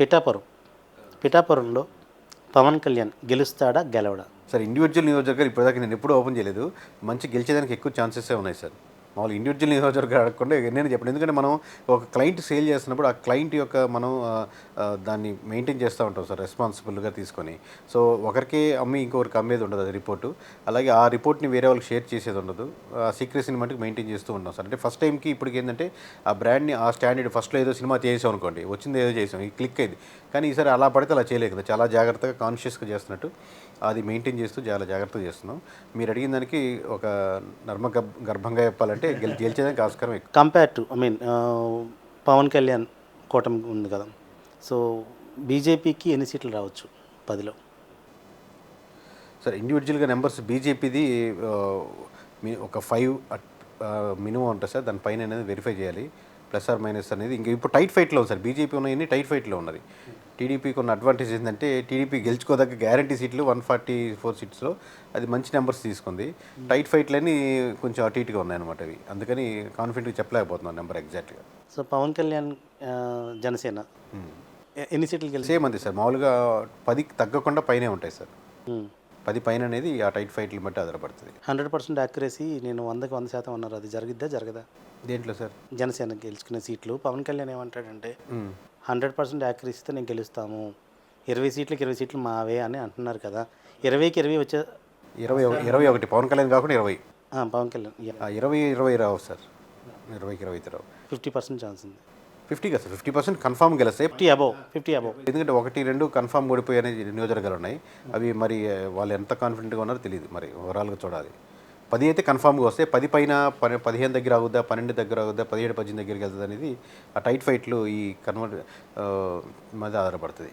పిఠాపురం. పిఠాపురంలో పవన్ కళ్యాణ్ గెలుస్తాడా గెలవడా? సార్ ఇండివిజువల్ నియోజకవర్గాలు ఇప్పటిదాకా నేను ఎప్పుడూ ఓపెన్ చేయలేదు. మంచి గెలిచేదానికి ఎక్కువ ఛాన్సెస్ ఉన్నాయి సార్. మామూలు ఇండివిజువల్ నియోజకవర్గం అడగకుండా నేను చెప్పండి. ఎందుకంటే మనం ఒక క్లయింట్ సేల్ చేస్తున్నప్పుడు ఆ క్లయింట్ యొక్క మనం దాన్ని మెయింటైన్ చేస్తూ ఉంటాం సార్ రెస్పాన్సిబుల్గా తీసుకొని. సో ఒకరికి అమ్మి ఇంకొకరికి అమ్మేది ఉండదు అది రిపోర్టు అలాగే ఆ రిపోర్ట్ని వేరే వాళ్ళకి షేర్ చేసేది ఉండదు. ఆ సీక్రెసీని మటుకు మెయింటైన్ చేస్తూ ఉంటాం సార్. అంటే ఫస్ట్ టైంకి ఇప్పటికి ఏంటంటే ఆ బ్రాండ్ని ఆ స్టాండర్డ్ ఫస్ట్లో ఏదో సినిమా చేసాం అనుకోండి వచ్చింది ఏదో చేసాం ఈ క్లిక్ అయింది. కానీ ఈసారి అలా పడితే అలా చేయలేదు కదా. చాలా జాగ్రత్తగా కాన్షియస్గా చేస్తున్నట్టు అది మెయింటైన్ చేస్తూ చాలా జాగ్రత్తగా చేస్తున్నాం. మీరు అడిగిన దానికి ఒక నర్మ గర్భంగా చెప్పాలంటే గెలి గెలిచేదానికి ఆస్కారం ఎక్కువ. Compare to I mean Pawan Kalyan కూటమి ఉంది కదా. సో బీజేపీకి ఎన్ని సీట్లు రావచ్చు పదిలో? సార్ ఇండివిజువల్గా నెంబర్స్ బీజేపీది ఒక ఫైవ్ మినిమం ఉంటుంది సార్ దానిపైన అనేది వెరిఫై చేయాలి. ప్లస్ ఆర్ మైనస్ అనేది. ఇంకా ఇప్పుడు టైట్ ఫైట్లో ఉంది సార్. బీజేపీ ఉన్నాయని టైట్ ఫైట్లో ఉన్నది? టీడీపీకి ఉన్న అడ్వాంటేజ్ ఏంటంటే టీడీపీ గెలుచుకోదగ్గ గ్యారంటీ సీట్లు వన్ ఫార్టీ ఫోర్ సీట్స్లో అది మంచి నెంబర్స్ తీసుకుంది. టైట్ ఫైట్లని కొంచెం అటు ఇటుగా ఉన్నాయన్నమాట అవి. అందుకని కాన్ఫిడెంట్గా చెప్పలేకపోతున్నాను నెంబర్ ఎగ్జాక్ట్గా సో పవన్ కళ్యాణ్ జనసేన. ఎన్ని సీట్లు గెలిచి సేమ్ అంతే సార్. మామూలుగా పదికి తగ్గకుండా పైనే ఉంటాయి సార్. పది పైన అనేది ఆ టైట్ ఫైట్లు బట్టి ఆధారపడుతుంది. హండ్రెడ్ పర్సెంట్ యాక్యురసీ నేను వందకి వంద శాతం అన్నారు. అది జరిగిద్దా? జరగదా? దేంట్లో సార్? జనసేన గెలుచుకునే సీట్లు. పవన్ కళ్యాణ్ ఏమంటాడంటే హండ్రెడ్ పర్సెంట్ యాక్యురసీతో నేను గెలుస్తాము. ఇరవై సీట్లకి ఇరవై సీట్లు మావే అని అంటున్నారు కదా. ఇరవైకి ఇరవై వచ్చే ఇరవై ఇరవై ఒకటి. పవన్ కళ్యాణ్ కాకుండా ఇరవై. పవన్ కళ్యాణ్ ఇరవై ఇరవై రావు సార్. ఇరవైకి ఇరవై రావు. ఫిఫ్టీ పర్సెంట్ ఛాన్స్ ఉంది. ఫిఫ్టీ కదా ఫిఫ్టీ పర్సెంట్ కన్ఫామ్ గెలుస్తాయి ఫిఫ్టీ అబౌవ్ ఫిఫ్టీ అబౌవ్. ఎందుకంటే ఒకటి రెండు కన్ఫామ్ ఓడిపోయే నియోజకవర్గాలు ఉన్నాయి. అవి మరి వాళ్ళు ఎంత కాన్ఫిడెంట్గా ఉన్నారో తెలియదు మరి ఓవరాల్గా చూడాలి. పది అయితే కన్ఫామ్గా వస్తే పది పైన పని పదిహేను దగ్గర అవుద్దా పన్నెండు దగ్గర అవుద్దా పదిహేడు పద్దెనిమిది దగ్గరికి వెళ్తుంది అనేది ఆ టైట్ ఫైట్లు ఈ కన్వర్ట్ మీద ఆధారపడుతుంది.